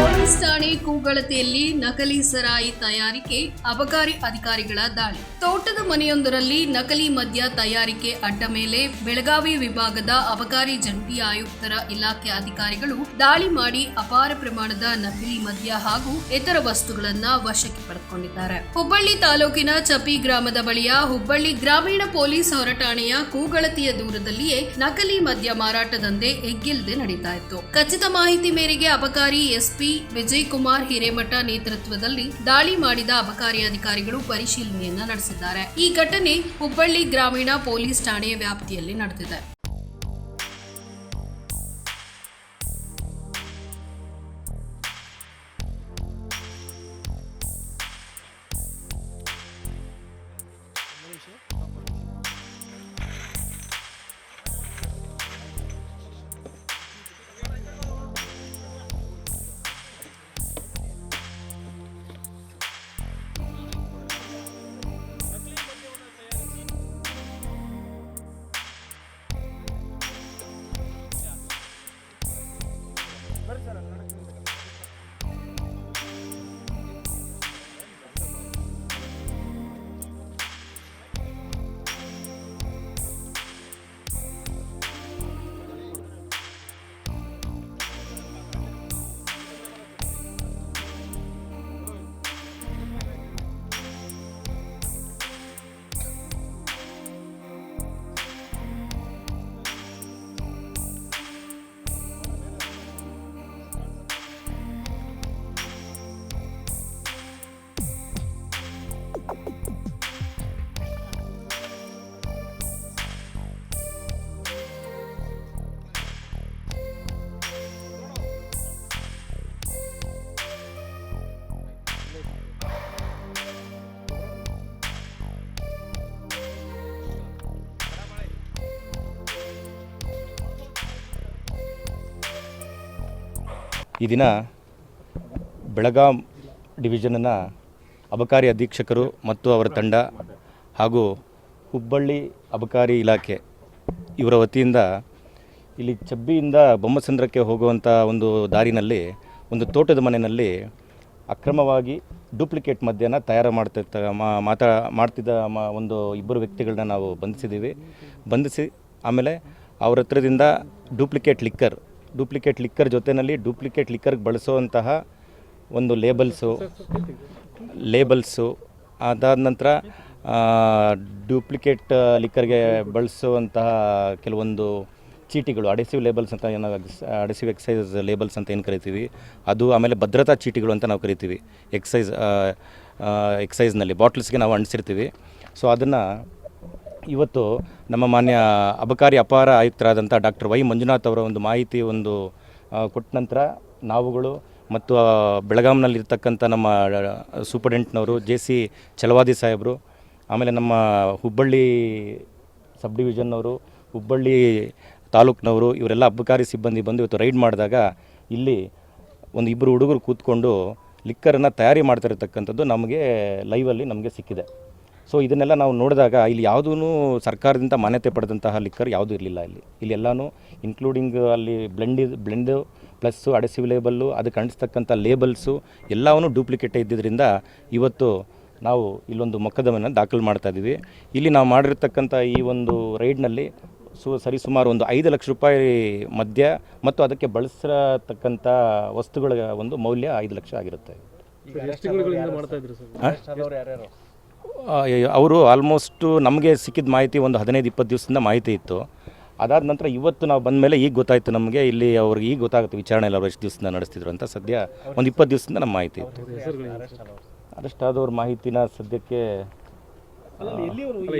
Police ಠಾಣೆ ಕೂಗಳತೆಯಲ್ಲಿ ನಕಲಿ ಸರಾಯಿ ತಯಾರಿಕೆ, ಅಬಕಾರಿ ಅಧಿಕಾರಿಗಳ ದಾಳಿ. ತೋಟದ ಮನೆಯೊಂದರಲ್ಲಿ ನಕಲಿ ಮದ್ಯ ತಯಾರಿಕೆ ಅಡ್ಡ ಮೇಲೆ ಬೆಳಗಾವಿ ವಿಭಾಗದ ಅಬಕಾರಿ ಜಂಟಿ ಆಯುಕ್ತರ ಇಲಾಖೆ ಅಧಿಕಾರಿಗಳು ದಾಳಿ ಮಾಡಿ ಅಪಾರ ಪ್ರಮಾಣದ ನಕಲಿ ಮದ್ಯ ಹಾಗೂ ಇತರ ವಸ್ತುಗಳನ್ನ ವಶಕ್ಕೆ ಪಡೆದುಕೊಂಡಿದ್ದಾರೆ. ಹುಬ್ಬಳ್ಳಿ ತಾಲೂಕಿನ ಚಪಿ ಗ್ರಾಮದ ಬಳಿಯ ಹುಬ್ಬಳ್ಳಿ ಗ್ರಾಮೀಣ ಪೊಲೀಸ್ ಹೊರಠಾಣೆಯ ಕೂಗಳತಿಯ ದೂರದಲ್ಲಿಯೇ ನಕಲಿ ಮದ್ಯ ಮಾರಾಟ ದಂಧೆ ಎಗ್ಗಿಲ್ಲದೆ ನಡೀತಾ ಇತ್ತು. ಖಚಿತ ಮಾಹಿತಿ ಮೇರೆಗೆ ಅಬಕಾರಿ ಎಸ್ಪಿ ವಿಜಯ್ ಕುಮಾರ್ ಹಿರೇಮಠ ನೇತೃತ್ವದಲ್ಲಿ ದಾಳಿ ಮಾಡಿದ ಅಬಕಾರಿ ಅಧಿಕಾರಿಗಳು ಪರಿಶೀಲನೆಯನ್ನ ನಡೆಸಿದ್ದಾರೆ. ಈ ಘಟನೆ ಹುಬ್ಬಳ್ಳಿ ಗ್ರಾಮೀಣ ಪೊಲೀಸ್ ಠಾಣೆಯ ವ್ಯಾಪ್ತಿಯಲ್ಲಿ ನಡೆದಿದೆ. ಈ ದಿನ ಬೆಳಗಾಂ ಡಿವಿಷನ್ನ ಅಬಕಾರಿ ಅಧೀಕ್ಷಕರು ಮತ್ತು ಅವರ ತಂಡ ಹಾಗೂ ಹುಬ್ಬಳ್ಳಿ ಅಬಕಾರಿ ಇಲಾಖೆ ಇವರ ವತಿಯಿಂದ ಇಲ್ಲಿ ಚಬ್ಬಿಯಿಂದ ಬೊಮ್ಮಸಂದ್ರಕ್ಕೆ ಹೋಗುವಂಥ ಒಂದು ದಾರಿನಲ್ಲಿ ಒಂದು ತೋಟದ ಮನೆಯಲ್ಲಿ ಅಕ್ರಮವಾಗಿ ಡೂಪ್ಲಿಕೇಟ್ ಮದ್ಯನ ತಯಾರು ಮಾಡ್ತಿರ್ತ ಮಾತಾ ಮಾಡ್ತಿದ್ದ ಮ ಒಂದು ಇಬ್ಬರು ವ್ಯಕ್ತಿಗಳನ್ನ ನಾವು ಬಂಧಿಸಿದ್ದೀವಿ. ಬಂಧಿಸಿ ಆಮೇಲೆ ಅವರ ಹತ್ರದಿಂದ ಡೂಪ್ಲಿಕೇಟ್ ಲಿಕ್ಕರ್ ಡೂಪ್ಲಿಕೇಟ್ ಲಿಕ್ಕರ್ ಜೊತೆಯಲ್ಲಿ ಡೂಪ್ಲಿಕೇಟ್ ಲಿಕ್ಕರ್ಗೆ ಬಳಸುವಂತಹ ಒಂದು ಲೇಬಲ್ಸು ಲೇಬಲ್ಸು ಅದಾದ ನಂತರ ಡೂಪ್ಲಿಕೇಟ್ ಲಿಕ್ಕರ್ಗೆ ಬಳಸುವಂತಹ ಕೆಲವೊಂದು ಚೀಟಿಗಳು ಅಡೆಸಿವ್ ಲೇಬಲ್ಸ್ ಅಂತ ಏನೋ ಅಡೆಸಿವ್ ಎಕ್ಸೈಸ್ ಲೇಬಲ್ಸ್ ಅಂತ ಏನು ಕರಿತೀವಿ, ಅದು ಆಮೇಲೆ ಭದ್ರತಾ ಚೀಟಿಗಳು ಅಂತ ನಾವು ಕರಿತೀವಿ. ಎಕ್ಸೈಸ್ ಎಕ್ಸೈಸ್ನಲ್ಲಿ ಬಾಟ್ಲ್ಸ್ಗೆ ನಾವು ಅಂಟಿಸಿರ್ತೀವಿ. ಸೊ ಅದನ್ನು ಇವತ್ತು ನಮ್ಮ ಮಾನ್ಯ ಅಬಕಾರಿ ಅಪಾರ ಆಯುಕ್ತರಾದಂಥ ಡಾಕ್ಟರ್ ವೈ ಮಂಜುನಾಥ್ ಅವರ ಒಂದು ಮಾಹಿತಿ ಒಂದು ಕೊಟ್ಟ ನಂತರ ನಾವುಗಳು ಮತ್ತು ಬೆಳಗಾಂನಲ್ಲಿರ್ತಕ್ಕಂಥ ನಮ್ಮ ಸೂಪರ್ಡೆಂಟ್ನವರು ಜೆ ಸಿ ಚಲವಾದಿ ಸಾಹೇಬರು, ಆಮೇಲೆ ನಮ್ಮ ಹುಬ್ಬಳ್ಳಿ ಸಬ್ ಡಿವಿಷನ್ನವರು, ಹುಬ್ಬಳ್ಳಿ ತಾಲೂಕಿನವರು, ಇವರೆಲ್ಲ ಅಬಕಾರಿ ಸಿಬ್ಬಂದಿ ಬಂದು ಇವತ್ತು ರೈಡ್ ಮಾಡಿದಾಗ ಇಲ್ಲಿ ಒಂದು ಇಬ್ಬರು ಹುಡುಗರು ಕೂತ್ಕೊಂಡು ಲಿಕ್ಕರನ್ನು ತಯಾರಿ ಮಾಡ್ತಿರತಕ್ಕಂಥದ್ದು ನಮಗೆ ಲೈವಲ್ಲಿ ನಮಗೆ ಸಿಕ್ಕಿದೆ. ಸೊ ಇದನ್ನೆಲ್ಲ ನಾವು ನೋಡಿದಾಗ ಇಲ್ಲಿ ಯಾವುದೂ ಸರ್ಕಾರದಿಂದ ಮಾನ್ಯತೆ ಪಡೆದಂತಹ ಲಿಕ್ಕರ್ ಯಾವುದೂ ಇರಲಿಲ್ಲ ಇಲ್ಲಿ. ಇಲ್ಲಿ ಎಲ್ಲನೂ ಇನ್ಕ್ಲೂಡಿಂಗ್ ಅಲ್ಲಿ blend blend plus adhesive label ಅದಕ್ಕೆ ಅಂಟಿಸ್ತಕ್ಕಂಥ ಲೇಬಲ್ಸು ಎಲ್ಲವೂ ಡೂಪ್ಲಿಕೇಟ್ ಇದ್ದಿದ್ದರಿಂದ ಇವತ್ತು ನಾವು ಇಲ್ಲೊಂದು ಮೊಕದ್ದಮೆಯನ್ನು ದಾಖಲು ಮಾಡ್ತಾ ಇದ್ದೀವಿ. ಇಲ್ಲಿ ನಾವು ಮಾಡಿರ್ತಕ್ಕಂಥ ಈ ಒಂದು ರೈಡ್ನಲ್ಲಿ ಸು ಸರಿಸುಮಾರು ಒಂದು ಐದು ಲಕ್ಷ ರೂಪಾಯಿ ಮದ್ಯ ಮತ್ತು ಅದಕ್ಕೆ ಬಳಸಿರತಕ್ಕಂಥ ವಸ್ತುಗಳ ಒಂದು ಮೌಲ್ಯ ಐದು ಲಕ್ಷ ಆಗಿರುತ್ತೆ. ಅವರು ಆಲ್ಮೋಸ್ಟು ನಮಗೆ ಸಿಕ್ಕಿದ ಮಾಹಿತಿ ಒಂದು ಹದಿನೈದು ಇಪ್ಪತ್ತು ದಿವಸದಿಂದ ಮಾಹಿತಿ ಇತ್ತು. ಅದಾದ ನಂತರ ಇವತ್ತು ನಾವು ಬಂದ ಮೇಲೆ ಈಗ ಗೊತ್ತಾಯಿತು ನಮಗೆ ಇಲ್ಲಿ ಅವ್ರಿಗೆ ಈಗ ಗೊತ್ತಾಗುತ್ತೆ ವಿಚಾರಣೆ ಎಲ್ಲ ಅವ್ರು ಎಷ್ಟು ದಿವಸದಿಂದ ನಡೆಸ್ತಿದ್ರು ಅಂತ. ಸದ್ಯ ಒಂದು ಇಪ್ಪತ್ತು ದಿವಸದಿಂದ ನಮ್ಮ ಮಾಹಿತಿ ಇತ್ತು. ಅರೆಸ್ಟ್ ಆದವ್ರ ಮಾಹಿತಿನ ಸದ್ಯಕ್ಕೆ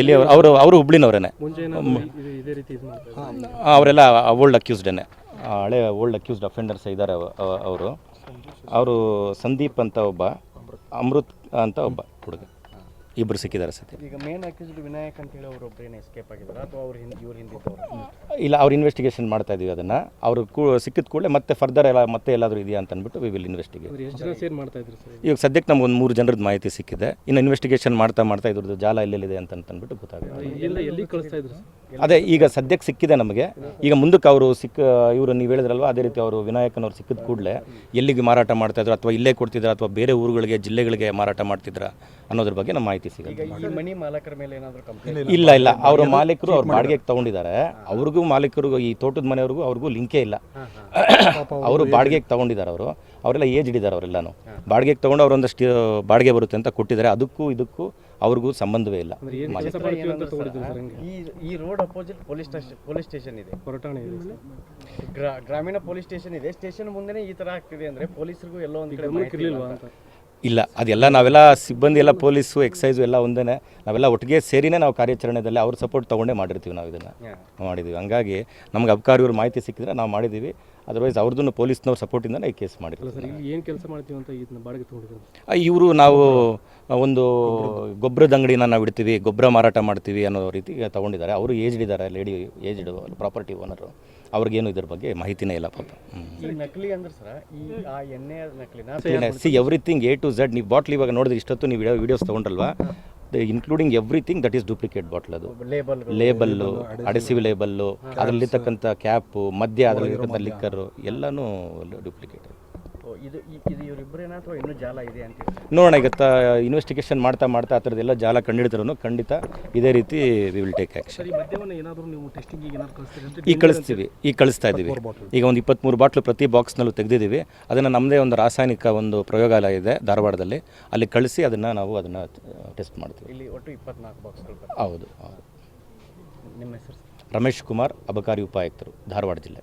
ಎಲ್ಲಿ ಅವರು ಅವರು ಅವರು ಹುಬ್ಳಿನವರೇನೆ? ಅವರೆಲ್ಲ ಓಲ್ಡ್ ಅಕ್ಯೂಸ್ಡೇನೆ ಹಳೆ ಓಲ್ಡ್ ಅಕ್ಯೂಸ್ಡ್ ಅಫೆಂಡರ್ಸ್ ಇದ್ದಾರೆ ಅವರು. ಅವರು ಸಂದೀಪ್ ಅಂತ ಒಬ್ಬ ಅಮೃತ್ ಅಂತ ಒಬ್ಬ ಹುಡುಗ. ಇಬ್ಬರು ಸಿಕ್ಕಿದ್ದಾರೆ ಸತ್ಯ. ಈಗ ಮೇನ್ ಅಕ್ಯೂಸ್ಡ್ ವಿನಾಯಕ್ ಅಂತ ಹೇಳಿ ಅವರು ಒಬ್ಬರೇನು ಎಸ್ಕೇಪ್ ಆಗಿದ್ದಾರೆ? ಅಥವಾ ಅವ್ರ ಹಿಂದೆ ಇವ್ರ ಹಿಂದಿದ್ದವರು? ಇಲ್ಲ ಅವ್ರು ಇನ್ವೆಸ್ಟಿಗೇಷನ್ ಮಾಡ್ತಾ ಇದೀವಿ ಅದನ್ನು. ಅವರು ಕೂ ಸಿಕ್ಕಿದ ಕೂಡಲೇ ಮತ್ತೆ ಫರ್ದರ್ ಎಲ್ಲ ಮತ್ತೆ ಎಲ್ಲಾದರೂ ಇದೆಯಾ ಅಂತ ಅಂದ್ಬಿಟ್ಟು ವಿ ವಿಲ್ ಇನ್ವೆಸ್ಟಿಗೇಟ್ ಎಷ್ಟು ಜನ ಸೇರ್ ಮಾಡ್ತಾ ಇದ್ರು ಸರ್? ಇವಾಗ ಸದ್ಯಕ್ಕೆ ನಮ್ಗೆ ಒಂದು ಮೂರು ಜನರದ್ದು ಮಾಹಿತಿ ಸಿಕ್ಕಿದೆ. ಇನ್ನು ಇನ್ವೆಸ್ಟಿಗೇಷನ್ ಮಾಡ್ತಾ ಮಾಡ್ತಾ ಇದ್ರದ್ದು ಜಾಲ ಎಲ್ಲೆಲ್ಲಿದೆ ಅಂತ ಅಂದ್ಬಿಟ್ಟು ಗೊತ್ತಾಗುತ್ತೆ. ಎಲ್ಲಿ ಕಳಿಸ್ತಾ ಇದ್ರು ಅದೇ ಈಗ ಸದ್ಯಕ್ಕೆ ಸಿಕ್ಕಿದೆ ನಮಗೆ. ಈಗ ಮುಂದಕ್ಕೆ ಅವರು ಸಿಕ್ಕ ಇವರು ನೀವು ಹೇಳಿದ್ರಲ್ವ ಅದೇ ರೀತಿ ಅವರು ವಿನಾಯಕನವ್ರು ಸಿಕ್ಕಿದ ಕೂಡಲೇ ಎಲ್ಲಿಗೆ ಮಾರಾಟ ಮಾಡ್ತಾಯಿದ್ರು ಅಥವಾ ಇಲ್ಲೇ ಕೊಡ್ತಿದ್ರ ಅಥವಾ ಬೇರೆ ಊರುಗಳಿಗೆ ಜಿಲ್ಲೆಗಳಿಗೆ ಮಾರಾಟ ಮಾಡ್ತಿದ್ರ ಅನ್ನೋದ್ರ ಬಗ್ಗೆ ನಮ್ಮ ಮಾಹಿತಿ ಈಗ ಸಿಗುತ್ತೆ ಈ ಮನಿ ಮಾಲಕರ ಮೇಲೆ ಏನಾದರೂ ಕಂಪ್ಲೇಂಟ್ ಇಲ್ಲ ಇಲ್ಲ. ಅವರ ಮಾಲೀಕರು ಅವ್ರು ಬಾಡಿಗೆಗೆ ತಗೊಂಡಿದ್ದಾರೆ. ಅವ್ರಿಗೂ ಮಾಲೀಕರಿಗೂ ಈ ತೋಟದ ಮನೆಯವ್ರಿಗೂ ಅವ್ರಿಗೂ ಲಿಂಕೇ ಇಲ್ಲ. ಅವರು ಬಾಡಿಗೆಗೆ ತಗೊಂಡಿದ್ದಾರೆ ಅವರು. ಅವರೆಲ್ಲ ಏಜ್ ಹಿಡಿದಾರೆ ಅವರೆಲ್ಲಾನು. ಬಾಡಿಗೆಗೆ ತಗೊಂಡು ಅವರೊಂದಷ್ಟು ಬಾಡಿಗೆ ಬರುತ್ತೆ ಅಂತ ಕೊಟ್ಟಿದ್ದಾರೆ. ಅದಕ್ಕೂ ಇದಕ್ಕೂ ಅವ್ರಿಗೂ ಸಂಬಂಧವೇ ಇಲ್ಲ ಈ road opposite police station police station ಇದೆ. ಗ್ರಾಮೀಣ ಪೊಲೀಸ್ ಸ್ಟೇಷನ್ ಇದೆ. ಸ್ಟೇಷನ್ ಮುಂದೆನೇ ಈ ತರ ಆಗ್ತಿದೆ ಅಂದ್ರೆ ಪೊಲೀಸರಿಗೂ ಎಲ್ಲೋ ಒಂದ್ ಕಡೆ ಇಲ್ಲ ಇರ್ಲಿಲ್ವಾ ಅಂತ. ಅಂತ. ಇಲ್ಲ ಅದೆಲ್ಲ ನಾವೆಲ್ಲ ಸಿಬ್ಬಂದಿ ಎಲ್ಲ ಪೊಲೀಸು ಎಕ್ಸೈಸು ಎಲ್ಲ ಒಂದೇ ನಾವೆಲ್ಲ ಒಟ್ಟಿಗೆ ಸೇರಿನೇ ನಾವು ಕಾರ್ಯಾಚರಣೆದಲ್ಲಿ ಅವ್ರ ಸಪೋರ್ಟ್ ತೊಗೊಂಡೇ ಮಾಡಿರ್ತೀವಿ ನಾವು ಇದನ್ನು. ಮಾಡಿದ್ದೀವಿ ಹಂಗಾಗಿ ನಮ್ಗೆ ಅಬ್ಕಾರಿಯವ್ರ ಮಾಹಿತಿ ಸಿಕ್ಕಿದ್ರೆ ನಾವು ಮಾಡಿದ್ದೀವಿ ಅದರ್ವೈಸ್ ಅವ್ರದ್ದು ಪೊಲೀಸ್ನವ್ರ ಸಪೋರ್ಟಿಂದ ಈ ಕೇಸ್ ಮಾಡಿದ್ರು ಸರ್ ಇಲ್ಲಿ ಏನು ಕೆಲಸ ಮಾಡ್ತೀವಿ ಅಂತ ಇದನ್ನ ಬಾಡಿಗೆ ತೊಗೊಂಡಿದ್ದಾರೆ ಇವರು ನಾವು ಒಂದು ಗೊಬ್ಬರದ ಅಂಗಡಿನ ನಾವು ಇಡ್ತೀವಿ ಗೊಬ್ಬರ ಮಾರಾಟ ಮಾಡ್ತೀವಿ ಅನ್ನೋ ರೀತಿ ತಗೊಂಡಿದ್ದಾರೆ. ಅವರು ಏಜ್ಡ್ ಇದ್ದಾರೆ ಲೇಡಿ ಏಜ್ಡ್ ಪ್ರಾಪರ್ಟಿ ಓನರು ಅವ್ರಿಗೇನು ಇದ್ರ ಬಗ್ಗೆ ಮಾಹಿತಿನೇ ಇಲ್ಲ ಪಾಪ. ಈ ನಕಲಿ ಅಂದ್ರೆ ಸರ್ ಈ ಆ ಎಣ್ಣೆ ನಕಲಿನ see everything A to Z ನೀವು ಬಾಟ್ಲ್ ಇವಾಗ ನೋಡಿದ್ರೆ ಇಷ್ಟೊತ್ತು ನೀವು videos videos ತೊಗೊಂಡ್ರಲ್ವಾ? Including everything that is duplicate bottle ಅದು. ಲೇಬಲ್ ಲೇಬಲ್ಲು ಅಡೆಸಿವ್ ಲೇಬಲ್ಲು ಅದರಲ್ಲಿರ್ತಕ್ಕಂಥ ಕ್ಯಾಪು ಮಧ್ಯ ಅದರಲ್ಲಿರ್ತಕ್ಕಂಥ ಲಿಕ್ಕರು ಎಲ್ಲನೂ ಡೂಪ್ಲಿಕೇಟ್ ಇದು ಇವರಿಬ್ಬರೇನಾ ಅಥವಾ ಇನ್ನೂ ಜಾಲ ಇದೆ ಅಂತ ನೋಡೋಣ ಈಗ ಇನ್ವೆಸ್ಟಿಗೇಷನ್ ಮಾಡ್ತಾ ಮಾಡ್ತಾ ಆ ಥರದ್ದೆಲ್ಲ ಜಾಲ ಕಂಡಿಡಿದ್ರೂ ಖಂಡಿತ ಇದೇ ರೀತಿ ವಿ ವಿಲ್ ಟೇಕ್ ಆ್ಯಕ್ಷನ್ ಈಗ ಕಳಿಸ್ತೀವಿ ಈಗ ಕಳಿಸ್ತಾ ಇದ್ದೀವಿ. ಈಗ ಒಂದು ಇಪ್ಪತ್ತ್ಮೂರು ಬಾಟ್ಲು ಪ್ರತಿ ಬಾಕ್ಸ್ನಲ್ಲೂ ತೆಗೆದಿದ್ದೀವಿ. ಅದನ್ನು ನಮ್ಮದೇ ಒಂದು ರಾಸಾಯನಿಕ ಒಂದು ಪ್ರಯೋಗಾಲಯ ಇದೆ ಧಾರವಾಡದಲ್ಲಿ. ಅಲ್ಲಿ ಕಳಿಸಿ ಅದನ್ನು ನಾವು ಅದನ್ನು ಟೆಸ್ಟ್ ಮಾಡ್ತೀವಿ. ಇಲ್ಲಿ ಒಟ್ಟು ಇಪ್ಪತ್ನಾಲ್ಕು ಬಾಕ್ಸ್ಗಳು ಹೌದು ಹೌದು. ನಿಮ್ಮ ಹೆಸರು? ರಮೇಶ್ ಕುಮಾರ್ ಅಬಕಾರಿ ಉಪಾಯುಕ್ತರು ಧಾರವಾಡ ಜಿಲ್ಲೆ.